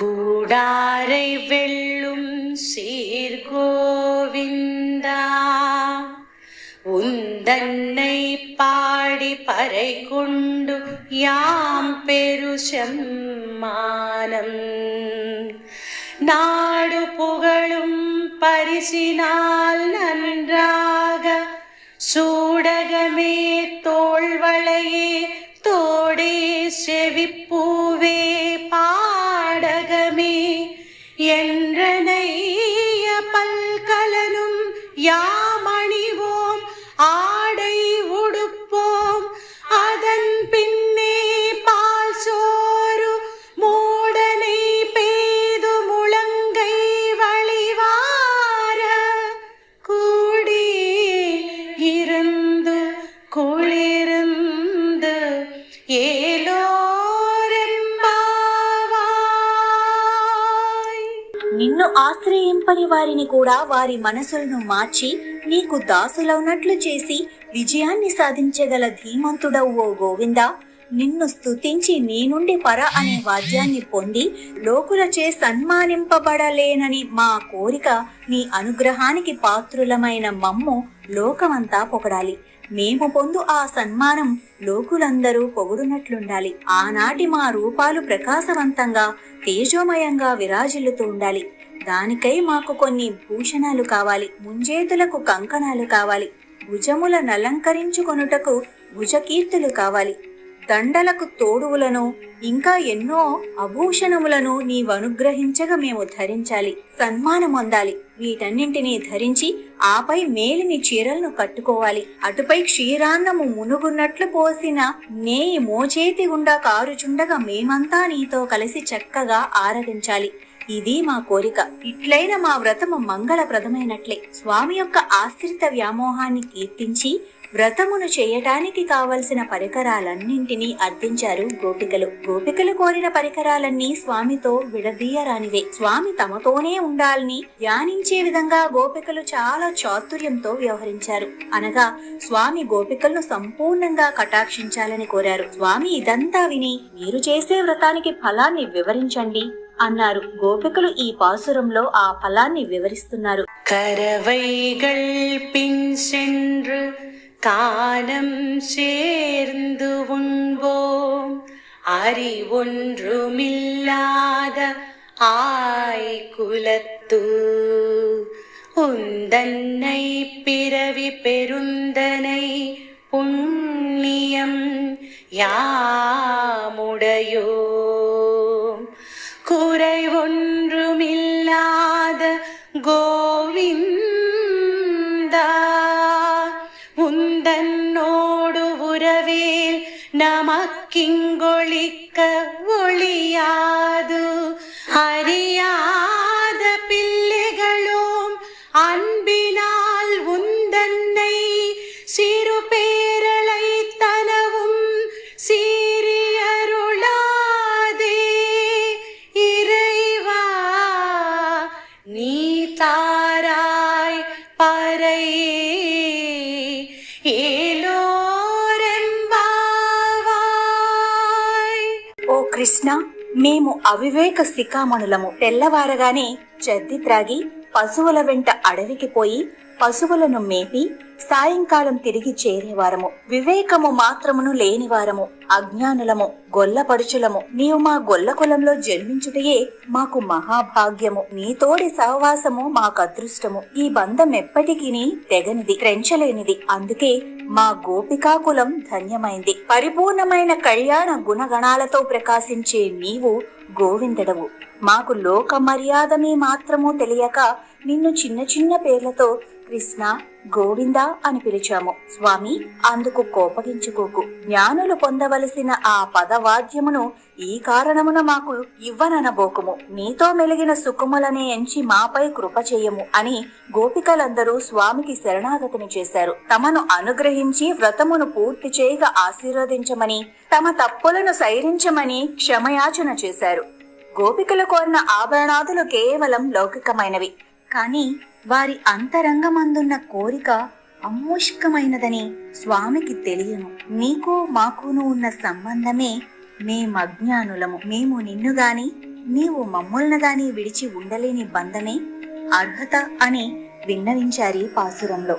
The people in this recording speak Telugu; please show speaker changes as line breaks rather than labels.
கூடாரை வெல்லும் சீர்கோவிந்தா உந்தன்னை பாடி பறை கொண்டு யாம் பெரு செம்மானம். நாடு புகழும் பரிசினால் நன்றாக சூடகமே தோள்வளையே தோடே செவிப்பூவே பா Yeah.
నిన్ను ఆశ్రయింపని వారిని కూడా వారి మనసులను మార్చి నీకు దాసులవునట్లు చేసి విజయాన్ని సాధించగల ధీమంతుడవు ఓ గోవిందా. నిన్ను స్తుతించి నీ నుండి పర అనే వాద్యాన్ని పొంది లోకులచే సన్మానింపబడలేనని మా కోరిక నీ అనుగ్రహానికి పాత్రులమైన మమ్ము లోకమంతా పొగడాలి. మేము పొందు ఆ సన్మానం లోకులందరూ పొగుడునట్లుండాలి. ఆనాటి మా రూపాలు ప్రకాశవంతంగా తేజోమయంగా విరాజిల్లుతూ ఉండాలి. దానికై మాకు కొన్ని భూషణాలు కావాలి. ముంజేతులకు కంకణాలు కావాలి. భుజముల నలంకరించుకొనుటకు భుజకీర్తులు కావాలి. దండలకు తోడువులను ఇంకా ఎన్నో అభూషణములను నీవనుగ్రహించగా మేము ధరించాలి సన్మానం అందాలి వీటన్నింటినీ ధరించి ఆపై మేలిని చీరలను కట్టుకోవాలి. అటుపై క్షీరాన్నము మునుగున్నట్లు పోసిన నేయి మోచేతి గుండా కారుచుండగా మేమంతా నీతో కలిసి చక్కగా ఆరగించాలి ఇది మా కోరిక. ఇట్లైన మా వ్రతము మంగళప్రదమైనట్లే. స్వామి యొక్క ఆశ్రిత వ్యామోహాన్ని కీర్తించి వ్రతమును చేయటానికి కావలసిన పరికరాలన్నింటినీ అర్థించారు గోపికలు. గోపికలు కోరిన పరికరాలన్నీ స్వామితో విడదీయరానివే. స్వామి తమతోనే ఉండాలని ధ్యానించే విధంగా గోపికలు చాలా చాతుర్యంతో వ్యవహరించారు. అనగా స్వామి గోపికలను సంపూర్ణంగా కటాక్షించాలని కోరారు. స్వామి ఇదంతా విని మీరు చేసే వ్రతానికి ఫలాన్ని వివరించండి అన్నారు. గోపికలు ఈ పాసురంలో ఆ ఫలాన్ని వివరిస్తున్నారు.
కరవైగల్ పిన్ சென்று சேர்ந்து உண்போம். அறிவொன்றுமில்லாத ஆய் குலத்து உந்தன்னை பிறவி பெருந்தனை புண்ணியம் யாமுடையோ. குறை ஒன்றுமில்லாத கோவிந்தா கிங்கொழிக்க
ஒளியா కృష్ణ మేము అవివేక శిఖామణులము తెల్లవారగానే చెద్ది త్రాగి పశువుల వెంట అడవికి పోయి పశువులను మేపి సాయంకాలం తిరిగి చేరేవారము. వివేకము మాత్రమును లేనివారము. అజ్ఞానులము గొల్లపడుచులము నీవు మా గొల్ల కులంలో జన్మించుటయే మాకు మహాభాగ్యము. నీతోడి సహవాసము మాకు అదృష్టము. ఈ బంధం ఎప్పటికీ తెగనిది క్రెంచలేనిది అందుకే మా గోపికాకులం ధన్యమైంది. పరిపూర్ణమైన కళ్యాణ గుణగణాలతో ప్రకాశించే నీవు గోవిందడవు. మాకు లోక మర్యాదమే మాత్రము తెలియక నిన్ను చిన్న చిన్న పేర్లతో కృష్ణ గోవింద అని పిలిచాము. స్వామి అందుకు కోపగించుకోకు. జ్ఞానులు పొందవలసిన ఆ పదవాద్యమును ఈ కారణమున మాకు ఇవ్వననబోకుము. నీతో మెలిగిన సుఖములనే ఎంచి మాపై కృప చేయము అని గోపికలందరూ స్వామికి శరణాగతిని చేశారు. తమను అనుగ్రహించి వ్రతమును పూర్తి చేయగా ఆశీర్వదించమని తమ తప్పులను సైరించమని క్షమయాచన చేశారు. గోపికలు కోరిన ఆభరణాదులు కేవలం లౌకికమైనవి. కాని వారి అంతరంగమందున్న కోరిక అమూష్కమైనదని స్వామికి తెలియను. నీకు మాకును ఉన్న సంబంధమే మేమజ్ఞానులము మేము నిన్ను గాని నీవు మమ్ములను గాని విడిచి ఉండలేని బంధమే అర్హత అని విన్నవించారి పాసురంలో.